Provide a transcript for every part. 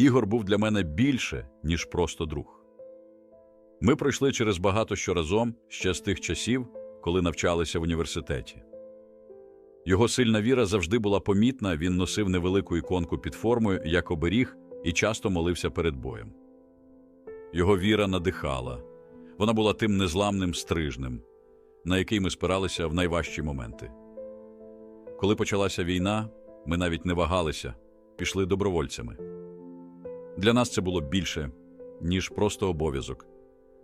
Ігор був для мене більше, ніж просто друг. Ми пройшли через багато що разом ще з тих часів, коли навчалися в університеті. Його сильна віра завжди була помітна, він носив невелику іконку під формою, як оберіг, і часто молився перед боєм. Його віра надихала. Вона була тим незламним стрижнем, на який ми спиралися в найважчі моменти. Коли почалася війна, ми навіть не вагалися, пішли добровольцями. Для нас це було більше, ніж просто обов'язок.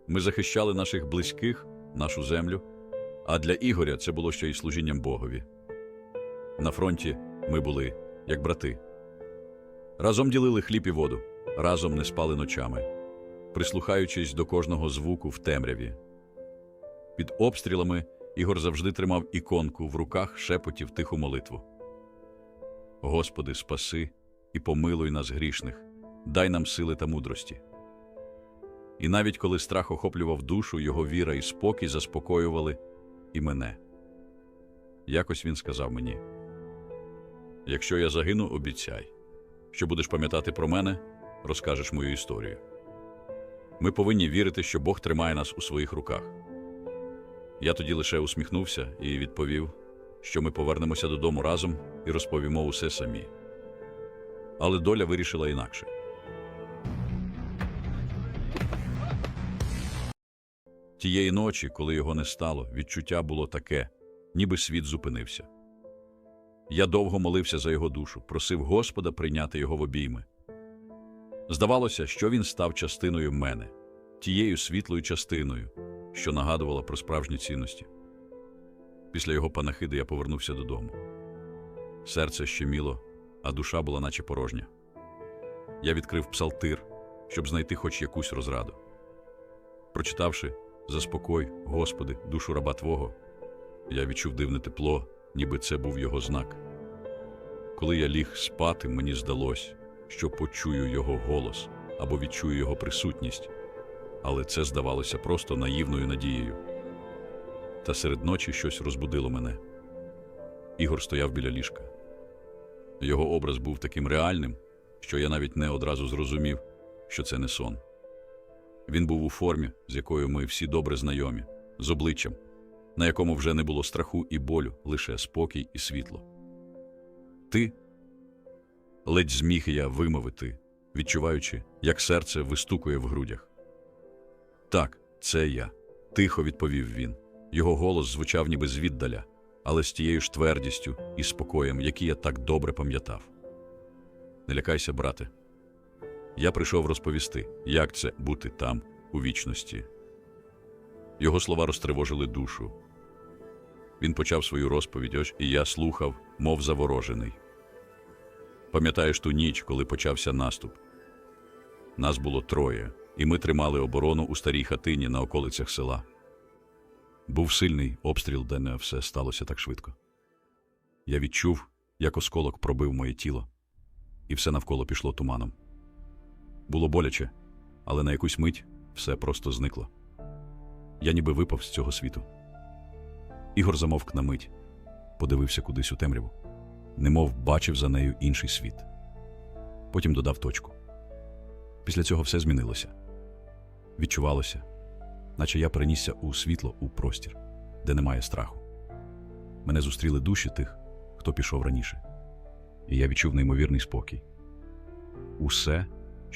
Ми захищали наших близьких, нашу землю, а для Ігоря це було ще й служінням Богові. На фронті ми були як брати. Разом ділили хліб і воду, разом не спали ночами, прислухаючись до кожного звуку в темряві. Під обстрілами Ігор завжди тримав іконку в руках, шепотів тиху молитву. Господи, спаси і помилуй нас грішних, дай нам сили та мудрості. І навіть коли страх охоплював душу, його віра і спокій заспокоювали і мене. Якось він сказав мені: Якщо я загину, обіцяй, що будеш пам'ятати про мене, розкажеш мою історію. Ми повинні вірити, що Бог тримає нас у своїх руках. Я тоді лише усміхнувся і відповів, що ми повернемося додому разом і розповімо усе самі. Але доля вирішила інакше. Тієї ночі, коли його не стало, відчуття було таке, ніби світ зупинився. Я довго молився за його душу, просив Господа прийняти його в обійми. Здавалося, що він став частиною мене, тією світлою частиною, що нагадувала про справжні цінності. Після його панахиди я повернувся додому. Серце щеміло, а душа була наче порожня. Я відкрив псалтир, щоб знайти хоч якусь розраду. Прочитавши Заспокой, Господи, душу раба Твого, я відчув дивне тепло, ніби це був його знак. Коли я ліг спати, мені здалось, що почую його голос або відчую його присутність, але це здавалося просто наївною надією. Та серед ночі щось розбудило мене. Ігор стояв біля ліжка. Його образ був таким реальним, що я навіть не одразу зрозумів, що це не сон. Він був у формі, з якою ми всі добре знайомі, з обличчям, на якому вже не було страху і болю, лише спокій і світло. Ти ледь зміг я вимовити, відчуваючи, як серце вистукує в грудях. Так, це я, тихо відповів він. Його голос звучав ніби звіддаля, але з тією ж твердістю і спокоєм, які я так добре пам'ятав. Не лякайся, брате. Я прийшов розповісти, як це бути там, у вічності. Його слова розтривожили душу. Він почав свою розповідь, ось і я слухав, мов заворожений. Пам'ятаєш ту ніч, коли почався наступ? Нас було троє, і ми тримали оборону у старій хатині на околицях села. Був сильний обстріл, де не все сталося так швидко. Я відчув, як осколок пробив моє тіло, і все навколо пішло туманом. Було боляче, але на якусь мить все просто зникло. Я ніби випав з цього світу. Ігор замовк на мить, подивився кудись у темряву, немов бачив за нею інший світ. Потім додав точку. Після цього все змінилося. Відчувалося, наче я перенісся у світло, у простір, де немає страху. Мене зустріли душі тих, хто пішов раніше, і я відчув неймовірний спокій. Усе,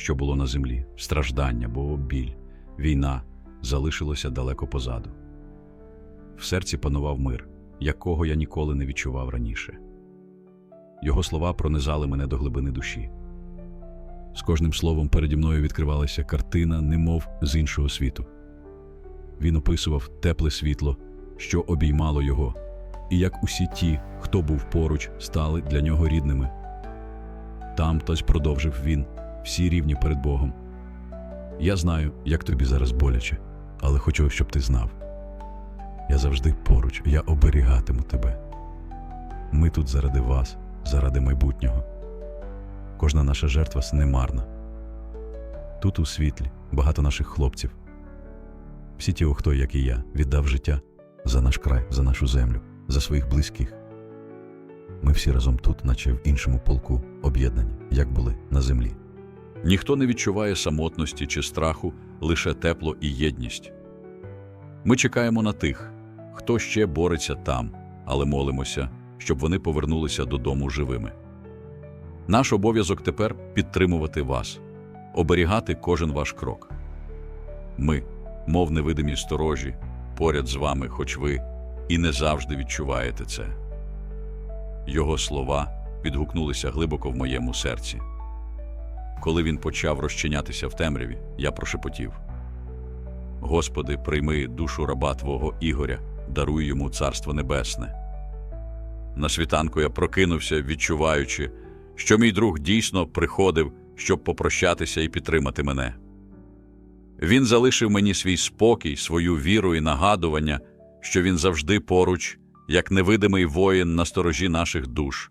що було на землі, страждання, бо біль, війна залишилося далеко позаду. В серці панував мир, якого я ніколи не відчував раніше. Його слова пронизали мене до глибини душі. З кожним словом переді мною відкривалася картина, немов з іншого світу. Він описував тепле світло, що обіймало його, і як усі ті, хто був поруч, стали для нього рідними. Там тось продовжив він всі рівні перед Богом. Я знаю, як тобі зараз боляче, але хочу, щоб ти знав. Я завжди поруч, я оберігатиму тебе. Ми тут заради вас, заради майбутнього. Кожна наша жертва немарна. Тут у світлі багато наших хлопців. Всі ті, хто, як і я, віддав життя за наш край, за нашу землю, за своїх близьких. Ми всі разом тут, наче в іншому полку, об'єднані, як були на землі. Ніхто не відчуває самотності чи страху, лише тепло і єдність. Ми чекаємо на тих, хто ще бореться там, але молимося, щоб вони повернулися додому живими. Наш обов'язок тепер підтримувати вас, оберігати кожен ваш крок. Ми, мов невидимі сторожі, поряд з вами, хоч ви і не завжди відчуваєте це. Його слова відгукнулися глибоко в моєму серці. Коли він почав розчинятися в темряві, я прошепотів: Господи, прийми душу раба Твого Ігоря, даруй йому царство небесне. На світанку я прокинувся, відчуваючи, що мій друг дійсно приходив, щоб попрощатися і підтримати мене. Він залишив мені свій спокій, свою віру і нагадування, що він завжди поруч, як невидимий воїн на сторожі наших душ.